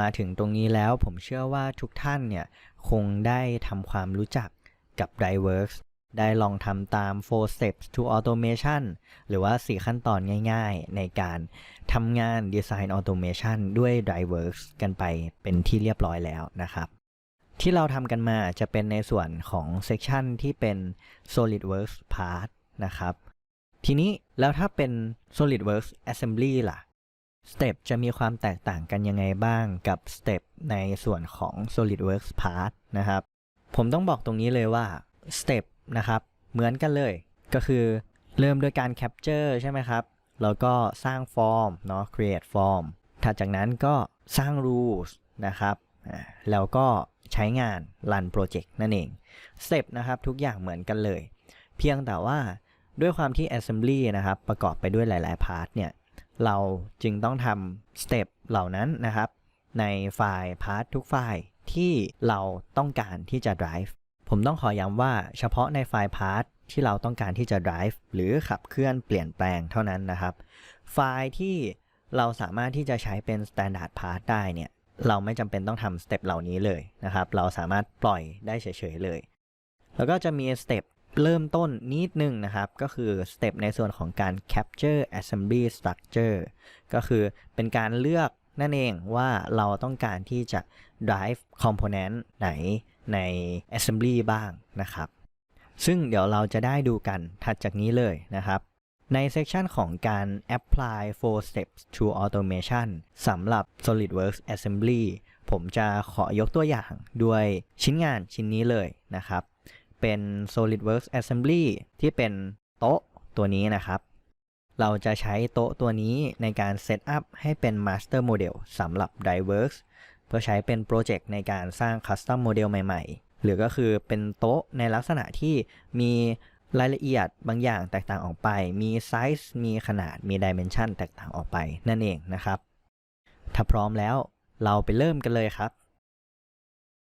มาถึงตรงนี้แล้วผมเชื่อว่าทุกท่านเนี่ยคงได้ทำความรู้จักกับ Dryworks ได้ลองทำตาม4 steps to automation หรือว่า 4 ขั้นตอนง่ายๆ ในการทำงาน Design Automation ด้วย Dryworks กันไปเป็นที่เรียบร้อยแล้วนะครับ ที่เราทำกันมาจะเป็นในส่วนของ section ที่เป็น SolidWorks part นะครับ ทีนี้แล้วถ้าเป็น SolidWorks Assembly ล่ะ สเต็ปจะมีความแตกต่างกันยังไงบ้างกับสเต็ปในส่วนของ SolidWorks Part นะครับ ผมต้องบอกตรงนี้เลยว่าสเต็ปนะครับ เหมือนกันเลย ก็คือเริ่มด้วยการ Capture ใช่ไหมครับ แล้วก็สร้างฟอร์มเนาะ create form ถัดจากนั้นก็สร้าง rules นะครับ แล้วก็ใช้งาน run project นั่นเองสเต็ปนะครับทุกอย่างเหมือนกันเลย เพียงแต่ว่าด้วยความที่ assembly นะครับ ประกอบไปด้วยหลาย ๆ พาร์ทเนี่ย เราจึงต้องทำสเต็ปเหล่านั้นนะครับ ในไฟล์พาร์ททุกไฟล์ที่เราต้องการที่จะ drive ผมต้องขอย้ำว่าเฉพาะในไฟล์พาร์ทที่เราต้องการที่จะ drive หรือขับเคลื่อนเปลี่ยนแปลงเท่านั้นนะครับ ไฟล์ที่เราสามารถที่จะใช้เป็น standard part ได้เนี่ย เราไม่จำเป็นต้องทำสเต็ปเหล่านี้เลยนะครับ เราสามารถปล่อยได้เฉยๆเลย แล้วก็จะมีสเต็ป เริ่มต้นนิดนึงนะครับ ก็คือสเต็ปในส่วนของการ capture assembly structure ก็คือเป็นการเลือกนั่นเองว่าเราต้องการที่จะ drive component ไหนใน assembly บ้างนะครับ ซึ่งเดี๋ยวเราจะได้ดูกันถัดจากนี้เลยนะครับ ในเซกชันของการ apply 4 steps to automation สำหรับ SolidWorks Assembly ผมจะขอยกตัวอย่างด้วยชิ้นงานชิ้นนี้เลยนะครับ เป็น SolidWorks Assembly ที่เป็นโต๊ะตัวนี้นะครับ เราจะใช้โต๊ะตัวนี้ในการเซตอัพให้เป็น Master Model สำหรับ Dryworks เพื่อใช้เป็นโปรเจกต์ในการสร้าง Custom Model ใหม่ ๆ หรือก็คือเป็นโต๊ะในลักษณะที่มีรายละเอียดบางอย่างแตกต่างออกไป มีไซส์ มีขนาด มีดิเมนชันแตกต่างออกไปนั่นเองนะครับ ถ้าพร้อมแล้วเราไปเริ่มกันเลยครับ